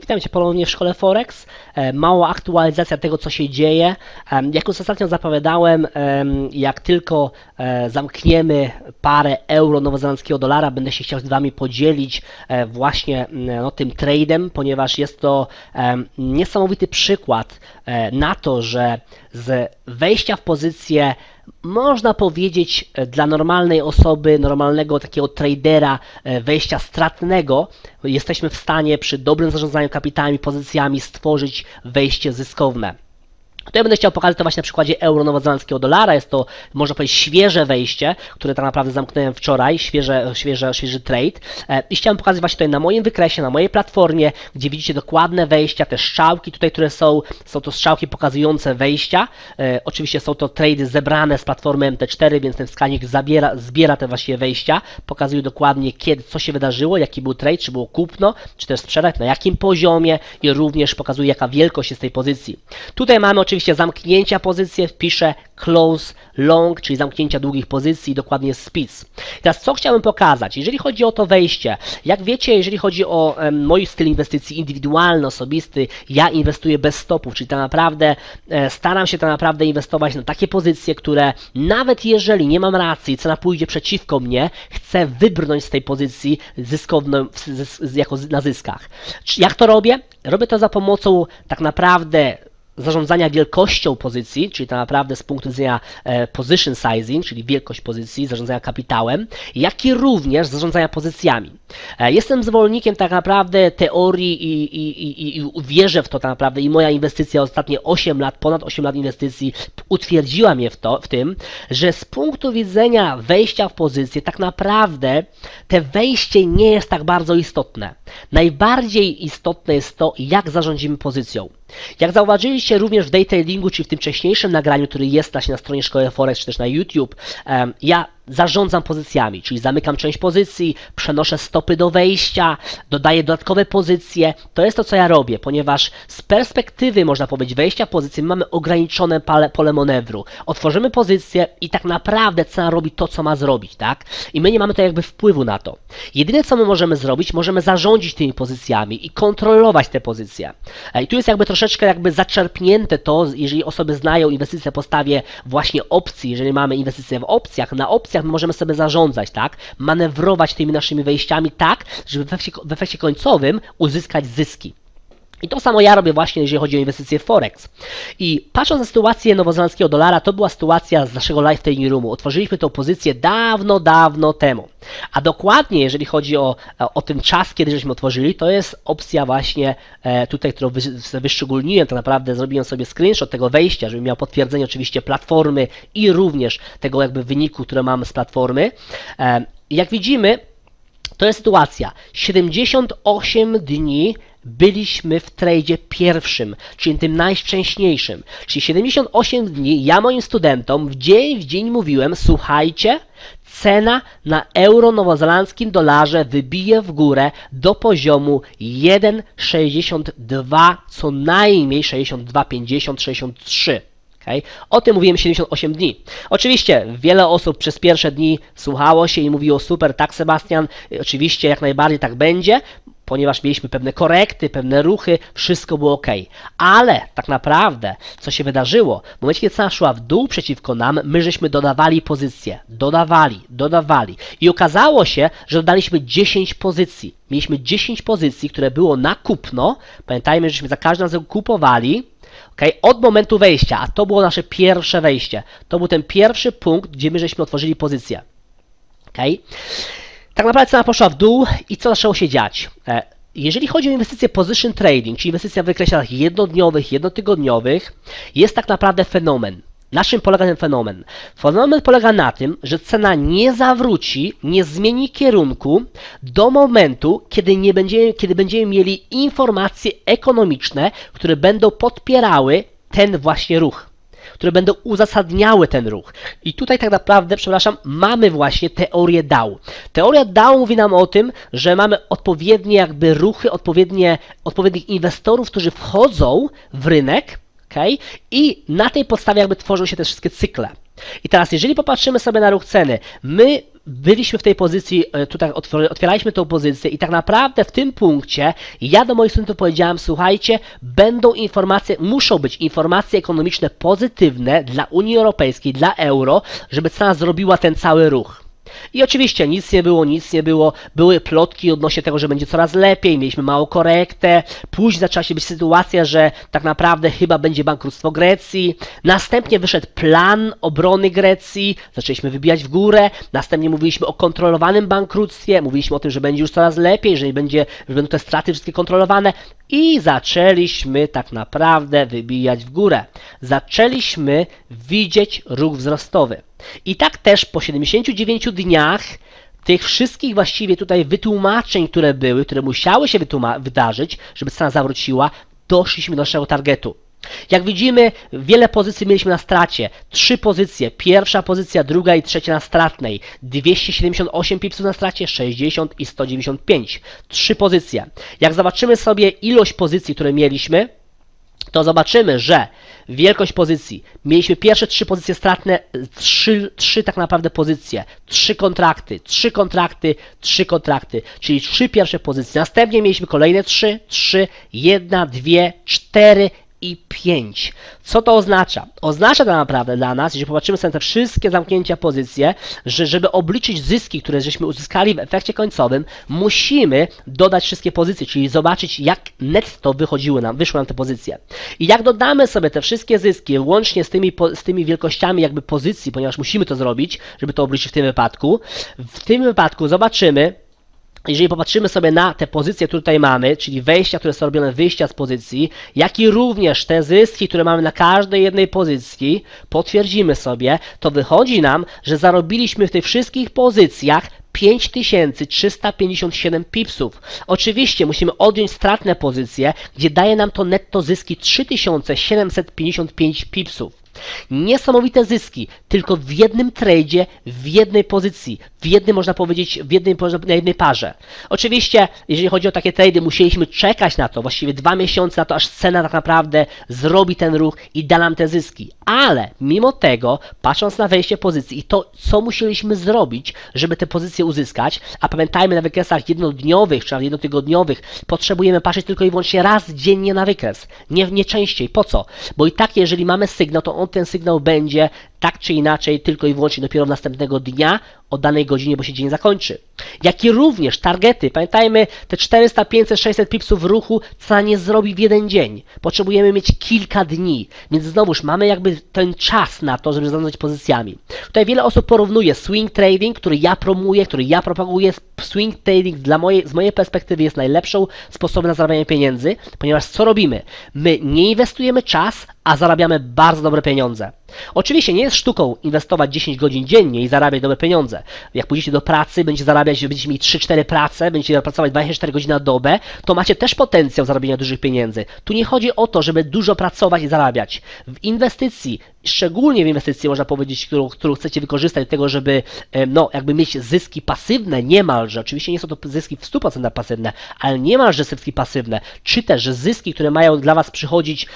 Witam Cię ponownie w szkole Forex. E, Mała aktualizacja tego, co się dzieje. Em, Jak już ostatnio zapowiadałem, em, jak tylko e, zamkniemy parę euro nowozelandzkiego dolara, będę się chciał z Wami podzielić e, właśnie no, tym tradem, ponieważ jest to niesamowity przykład e, na to, że z wejścia w pozycję można powiedzieć e, dla normalnej osoby, normalnego takiego tradera e, wejścia stratnego, jesteśmy w stanie przy dobrym zarządzaniu kapitałami, pozycjami stworzyć wejście zyskowne. Tutaj będę chciał pokazać to właśnie na przykładzie euro nowozelandzkiego dolara. Jest to, można powiedzieć, świeże wejście, które tak naprawdę zamknąłem wczoraj, świeże, świeże, świeży trade. E, I chciałem pokazać właśnie tutaj na moim wykresie, na mojej platformie, gdzie widzicie dokładne wejścia, te strzałki tutaj, które są, są to strzałki pokazujące wejścia. E, Oczywiście są to trady zebrane z platformy MT4, więc ten wskaźnik zabiera, zbiera te właśnie wejścia, pokazuje dokładnie kiedy, co się wydarzyło, jaki był trade, czy było kupno, czy też sprzedać, na jakim poziomie i również pokazuje jaka wielkość jest tej pozycji. Tutaj mamy oczywiście zamknięcia pozycji, wpiszę close long, czyli zamknięcia długich pozycji, dokładnie spis. Teraz co chciałbym pokazać? Jeżeli chodzi o to wejście, jak wiecie, jeżeli chodzi o em, mój styl inwestycji indywidualny, osobisty, ja inwestuję bez stopów, czyli tak naprawdę e, staram się tak naprawdę inwestować na takie pozycje, które nawet jeżeli nie mam racji, cena pójdzie przeciwko mnie, chcę wybrnąć z tej pozycji zyskowną jako na zyskach. Jak to robię? Robię to za pomocą tak naprawdę zarządzania wielkością pozycji, czyli tak naprawdę z punktu widzenia e, position sizing, czyli wielkość pozycji, zarządzania kapitałem, jak i również zarządzania pozycjami. E, Jestem zwolennikiem tak naprawdę teorii i, i, i, i wierzę w to tak naprawdę i moja inwestycja ostatnie 8 lat, ponad 8 lat inwestycji utwierdziła mnie w, to, w tym, że z punktu widzenia wejścia w pozycję tak naprawdę te wejście nie jest tak bardzo istotne. Najbardziej istotne jest to, jak zarządzimy pozycją. Jak zauważyliście również w day tradingu, czyli w tym wcześniejszym nagraniu, który jest właśnie na stronie Szkoły Forex, czy też na YouTube, ja zarządzam pozycjami, czyli zamykam część pozycji, przenoszę stopy do wejścia, dodaję dodatkowe pozycje. To jest to, co ja robię, ponieważ z perspektywy, można powiedzieć, wejścia w pozycję mamy ograniczone pole, pole manewru. Otworzymy pozycję i tak naprawdę cena robi to, co ma zrobić, tak? I my nie mamy to jakby wpływu na to. Jedyne, co my możemy zrobić, możemy zarządzić tymi pozycjami i kontrolować te pozycje. E, I tu jest jakby troszeczkę jakby zaczerpnięte to, jeżeli osoby znają inwestycje w postawie właśnie opcji, jeżeli mamy inwestycje w opcjach, na opcjach my możemy sobie zarządzać, tak? Manewrować tymi naszymi wejściami tak, żeby w efekcie, w efekcie końcowym uzyskać zyski. I to samo ja robię właśnie, jeżeli chodzi o inwestycje w Forex. I patrząc na sytuację nowozelandzkiego dolara, to była sytuacja z naszego live trading roomu. Otworzyliśmy tę pozycję dawno, dawno temu. A dokładnie, jeżeli chodzi o, o ten czas, kiedy żeśmy otworzyli, to jest opcja właśnie e, tutaj, którą wy, wyszczególniłem, tak naprawdę zrobiłem sobie screenshot tego wejścia, żeby miał potwierdzenie oczywiście platformy i również tego jakby wyniku, które mamy z platformy. E, jak widzimy, to jest sytuacja. 78 dni byliśmy w tradzie pierwszym, czyli tym najszczęśniejszym. Czyli 78 dni ja moim studentom w dzień w dzień mówiłem, słuchajcie, cena na euro nowozelandzkim dolarze wybije w górę do poziomu 1,62, co najmniej 62,50, 63. Okay? O tym mówiłem 78 dni. Oczywiście wiele osób przez pierwsze dni słuchało się i mówiło super, tak Sebastian, oczywiście jak najbardziej tak będzie, ponieważ mieliśmy pewne korekty, pewne ruchy, wszystko było ok. Ale tak naprawdę, co się wydarzyło, w momencie, kiedy cena szła w dół przeciwko nam, my żeśmy dodawali pozycje, dodawali, dodawali. I okazało się, że dodaliśmy 10 pozycji. Mieliśmy 10 pozycji, które było na kupno. Pamiętajmy, żeśmy za każdym razem kupowali, Okay? Od momentu wejścia, a to było nasze pierwsze wejście. To był ten pierwszy punkt, gdzie my żeśmy otworzyli pozycję. Okay? Tak naprawdę cena poszła w dół i co zaczęło się dziać? E, Jeżeli chodzi o inwestycje position trading, czyli inwestycja w wykresach jednodniowych, jednotygodniowych, jest tak naprawdę fenomen. Na czym polega ten fenomen? Fenomen polega na tym, że cena nie zawróci, nie zmieni kierunku do momentu, kiedy, nie będziemy, kiedy będziemy mieli informacje ekonomiczne, które będą podpierały ten właśnie ruch które będą uzasadniały ten ruch. I tutaj tak naprawdę, przepraszam, mamy właśnie teorię DAO. Teoria DAO mówi nam o tym, że mamy odpowiednie jakby ruchy, odpowiednie, odpowiednich inwestorów, którzy wchodzą w rynek, okay? i na tej podstawie jakby tworzą się te wszystkie cykle. I teraz, jeżeli popatrzymy sobie na ruch ceny, my byliśmy w tej pozycji, e, tutaj otwieraliśmy tą pozycję i tak naprawdę w tym punkcie ja do moich studentów powiedziałem, słuchajcie, będą informacje, muszą być informacje ekonomiczne pozytywne dla Unii Europejskiej, dla euro, żeby cena zrobiła ten cały ruch. I oczywiście nic nie było, nic nie było. Były plotki odnośnie tego, że będzie coraz lepiej, mieliśmy małą korektę. Później zaczęła się być sytuacja, że tak naprawdę chyba będzie bankructwo Grecji. Następnie wyszedł plan obrony Grecji, zaczęliśmy wybijać w górę. Następnie mówiliśmy o kontrolowanym bankructwie, mówiliśmy o tym, że będzie już coraz lepiej, że nie będzie, że będą te straty wszystkie kontrolowane. I zaczęliśmy tak naprawdę wybijać w górę. Zaczęliśmy widzieć ruch wzrostowy. I tak też po 79 dniach tych wszystkich właściwie tutaj wytłumaczeń, które były, które musiały się wydarzyć, żeby cena zawróciła, doszliśmy do naszego targetu. Jak widzimy, wiele pozycji mieliśmy na stracie. Trzy pozycje. Pierwsza pozycja, druga i trzecia na stratnej. 278 pipsów na stracie, 60 i 195. Trzy pozycje. Jak zobaczymy sobie ilość pozycji, które mieliśmy, to zobaczymy, że wielkość pozycji, mieliśmy pierwsze trzy pozycje stratne, trzy, trzy tak naprawdę pozycje, trzy kontrakty, trzy kontrakty, trzy kontrakty, czyli trzy pierwsze pozycje. Następnie mieliśmy kolejne trzy, trzy, jedna, dwie, cztery i 5. Co to oznacza? Oznacza tak naprawdę dla nas, jeżeli popatrzymy sobie te wszystkie zamknięcia pozycje, że żeby obliczyć zyski, które żeśmy uzyskali w efekcie końcowym, musimy dodać wszystkie pozycje, czyli zobaczyć jak netto wychodziły nam, wyszły nam te pozycje. I jak dodamy sobie te wszystkie zyski, łącznie z tymi, z tymi wielkościami jakby pozycji, ponieważ musimy to zrobić, żeby to obliczyć w tym wypadku, w tym wypadku zobaczymy, jeżeli popatrzymy sobie na te pozycje, które tutaj mamy, czyli wejścia, które są robione, wyjścia z pozycji, jak i również te zyski, które mamy na każdej jednej pozycji, potwierdzimy sobie, to wychodzi nam, że zarobiliśmy w tych wszystkich pozycjach 5357 pipsów. Oczywiście musimy odjąć stratne pozycje, gdzie daje nam to netto zyski 3755 pipsów. Niesamowite zyski, tylko w jednym tradzie, w jednej pozycji, w jednym można powiedzieć, w jednej, na jednej parze. Oczywiście, jeżeli chodzi o takie trady, musieliśmy czekać na to, właściwie dwa miesiące na to, aż cena tak naprawdę zrobi ten ruch i da nam te zyski. Ale mimo tego, patrząc na wejście pozycji i to, co musieliśmy zrobić, żeby te pozycje uzyskać, a pamiętajmy na wykresach jednodniowych, czy nawet jednotygodniowych, potrzebujemy patrzeć tylko i wyłącznie raz dziennie na wykres. Nie, nie częściej. Po co? Bo i tak, jeżeli mamy sygnał, to on ten sygnał będzie tak czy inaczej tylko i wyłącznie dopiero następnego dnia o danej godzinie, bo się dzień zakończy. Jak i również targety. Pamiętajmy, te 400, 500, 600 pipsów w ruchu cena nie zrobi w jeden dzień. Potrzebujemy mieć kilka dni, więc znowuż mamy jakby ten czas na to, żeby zarządzać pozycjami. Tutaj wiele osób porównuje swing trading, który ja promuję, który ja propaguję. Swing trading dla mojej, z mojej perspektywy jest najlepszą sposobem na zarabianie pieniędzy, ponieważ co robimy? My nie inwestujemy czas, a zarabiamy bardzo dobre pieniądze. Oczywiście nie jest sztuką inwestować 10 godzin dziennie i zarabiać dobre pieniądze. Jak pójdziecie do pracy, będziecie zarabiać, będziecie mieli 3-4 prace, będziecie pracować 24 godziny na dobę, to macie też potencjał zarobienia dużych pieniędzy. Tu nie chodzi o to, żeby dużo pracować i zarabiać. W inwestycji, szczególnie w inwestycji można powiedzieć, którą, którą chcecie wykorzystać do tego, żeby no, jakby mieć zyski pasywne niemalże. Oczywiście nie są to zyski w 100% pasywne, ale niemalże zyski pasywne, czy też zyski, które mają dla Was przychodzić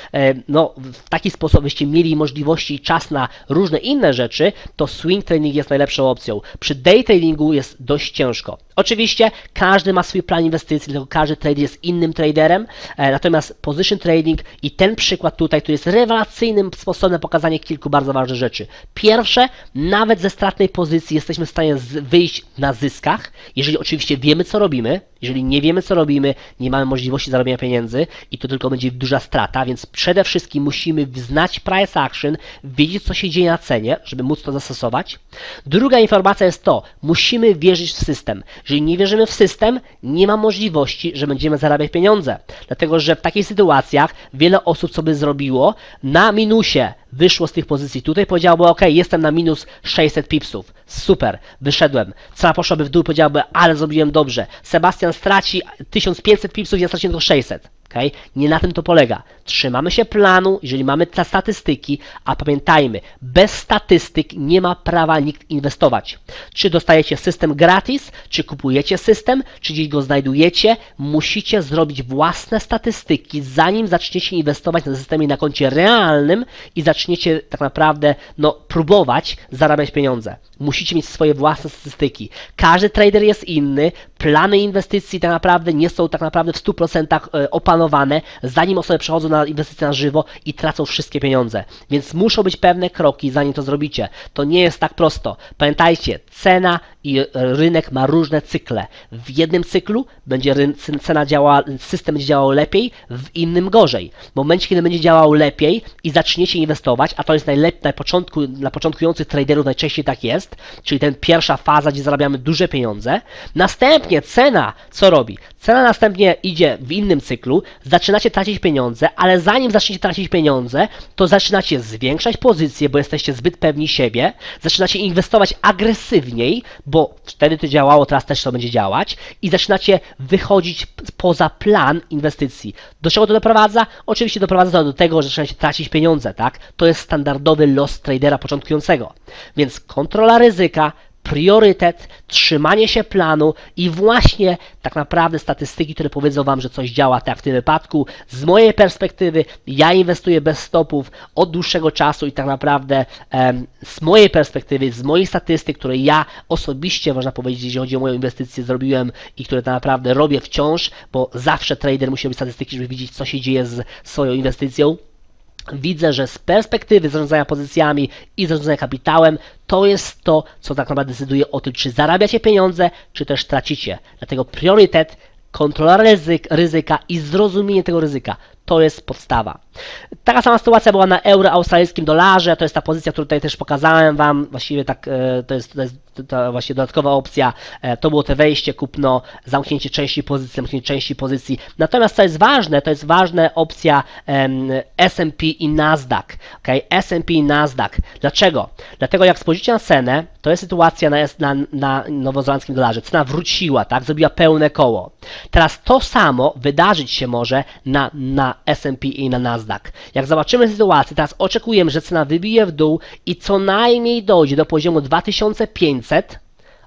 no, w taki sposób, byście mieli możliwości i czas na różne inne rzeczy, to swing trading jest najlepszą opcją. Przy day tradingu jest dość ciężko. Oczywiście każdy ma swój plan inwestycji, dlatego każdy trader jest innym traderem, e, natomiast position trading i ten przykład tutaj, który jest rewelacyjnym sposobem na pokazanie kilku bardzo ważnych rzeczy. Pierwsze, nawet ze stratnej pozycji jesteśmy w stanie wyjść na zyskach, jeżeli oczywiście wiemy, co robimy. Jeżeli nie wiemy, co robimy, nie mamy możliwości zarobienia pieniędzy i to tylko będzie duża strata, więc przede wszystkim musimy znać price action, wiedzieć, co się dzieje na cenie, żeby móc to zastosować. Druga informacja jest to, musimy wierzyć w system. Jeżeli nie wierzymy w system, nie ma możliwości, że będziemy zarabiać pieniądze. Dlatego, że w takich sytuacjach wiele osób co by zrobiło, na minusie wyszło z tych pozycji. Tutaj powiedziałoby, ok, jestem na minus 600 pipsów. Super, wyszedłem. Cena poszłaby w dół, powiedziałaby, ale zrobiłem dobrze. Sebastian straci 1500 pipsów, ja straciłem tylko 600. Okay? Nie na tym to polega. Trzymamy się planu, jeżeli mamy te statystyki, a pamiętajmy, bez statystyk nie ma prawa nikt inwestować. Czy dostajecie system gratis, czy kupujecie system, czy gdzieś go znajdujecie, musicie zrobić własne statystyki, zanim zaczniecie inwestować na systemie na koncie realnym i zaczniecie tak naprawdę no, próbować zarabiać pieniądze. Musicie mieć swoje własne statystyki. Każdy trader jest inny, plany inwestycji tak naprawdę nie są tak naprawdę w 100% e, opanowane, zanim osoby przechodzą na inwestycje na żywo i tracą wszystkie pieniądze. Więc muszą być pewne kroki, zanim to zrobicie. To nie jest tak prosto. Pamiętajcie, cena i rynek ma różne cykle. W jednym cyklu będzie cena działała, system będzie działał lepiej, w innym gorzej. W momencie, kiedy będzie działał lepiej i zaczniecie inwestować, a to jest najlepiej na początku, dla początkujących traderów najczęściej tak jest, czyli ten pierwsza faza, gdzie zarabiamy duże pieniądze. Następnie cena co robi? Cena następnie idzie w innym cyklu, zaczynacie tracić pieniądze, ale zanim zaczniecie tracić pieniądze, to zaczynacie zwiększać pozycje, bo jesteście zbyt pewni siebie, zaczynacie inwestować agresywniej, bo wtedy to działało, teraz też to będzie działać i zaczynacie wychodzić poza plan inwestycji. Do czego to doprowadza? Oczywiście doprowadza to do tego, że zaczynacie tracić pieniądze, tak? To jest standardowy los tradera początkującego. Więc kontrola ryzyka, priorytet, trzymanie się planu i właśnie tak naprawdę statystyki, które powiedzą Wam, że coś działa tak w tym wypadku. Z mojej perspektywy, ja inwestuję bez stopów od dłuższego czasu i tak naprawdę em, z mojej perspektywy, z moich statystyk, które ja osobiście, można powiedzieć, jeśli chodzi o moją inwestycję, zrobiłem i które tak naprawdę robię wciąż, bo zawsze trader musi robić statystyki, żeby widzieć, co się dzieje z swoją inwestycją. Widzę, że z perspektywy zarządzania pozycjami i zarządzania kapitałem, to jest to, co tak naprawdę decyduje o tym, czy zarabiacie pieniądze, czy też tracicie. Dlatego priorytet, kontrola ryzyk, ryzyka i zrozumienie tego ryzyka. To jest podstawa. Taka sama sytuacja była na euro australijskim dolarze. To jest ta pozycja, którą tutaj też pokazałem Wam. Właściwie tak, e, to jest, to jest ta właśnie dodatkowa opcja. E, To było te wejście, kupno, zamknięcie części pozycji, zamknięcie części pozycji. Natomiast co jest ważne, to jest ważna opcja S&P i Nasdaq. Okay? S&P i Nasdaq. Dlaczego? Dlatego jak spojrzycie na cenę, to jest sytuacja na, na, na nowozelandzkim dolarze. Cena wróciła, tak? Zrobiła pełne koło. Teraz to samo wydarzyć się może na, na S&P i na Nasdaq. Jak zobaczymy sytuację, teraz oczekujemy, że cena wybije w dół i co najmniej dojdzie do poziomu 2500,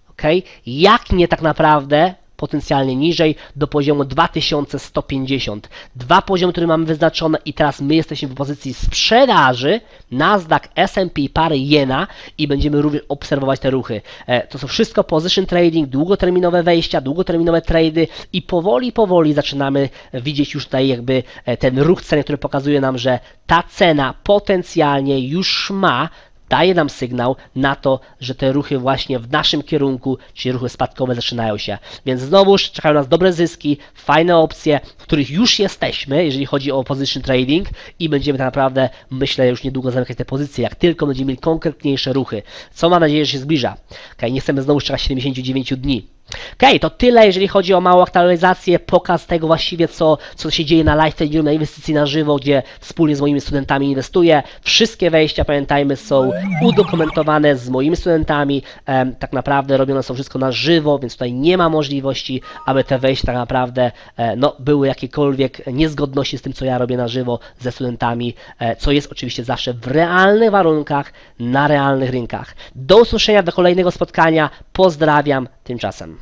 ok? Jak nie tak naprawdę potencjalnie niżej do poziomu 2150. Dwa poziomy, które mamy wyznaczone i teraz my jesteśmy w pozycji sprzedaży Nasdaq, S&P, pary jena i będziemy również obserwować te ruchy. E, To są wszystko position trading, długoterminowe wejścia, długoterminowe trady i powoli, powoli zaczynamy widzieć już tutaj jakby e, ten ruch ceny, który pokazuje nam, że ta cena potencjalnie już ma daje nam sygnał na to, że te ruchy właśnie w naszym kierunku, czyli ruchy spadkowe zaczynają się. Więc znowuż czekają nas dobre zyski, fajne opcje, w których już jesteśmy, jeżeli chodzi o position trading i będziemy tak naprawdę, myślę, już niedługo zamykać te pozycje, jak tylko będziemy mieli konkretniejsze ruchy, co mam nadzieję, że się zbliża. Okay, nie chcemy znowu czekać 79 dni. Okej, okay, to tyle, jeżeli chodzi o małą aktualizację, pokaz tego właściwie, co, co się dzieje na live tradingu, na inwestycji na żywo, gdzie wspólnie z moimi studentami inwestuję. Wszystkie wejścia, pamiętajmy, są udokumentowane z moimi studentami. Em, tak naprawdę robione są wszystko na żywo, więc tutaj nie ma możliwości, aby te wejścia tak naprawdę e, no, były jakiekolwiek niezgodności z tym, co ja robię na żywo ze studentami, e, co jest oczywiście zawsze w realnych warunkach, na realnych rynkach. Do usłyszenia, do kolejnego spotkania. Pozdrawiam tymczasem.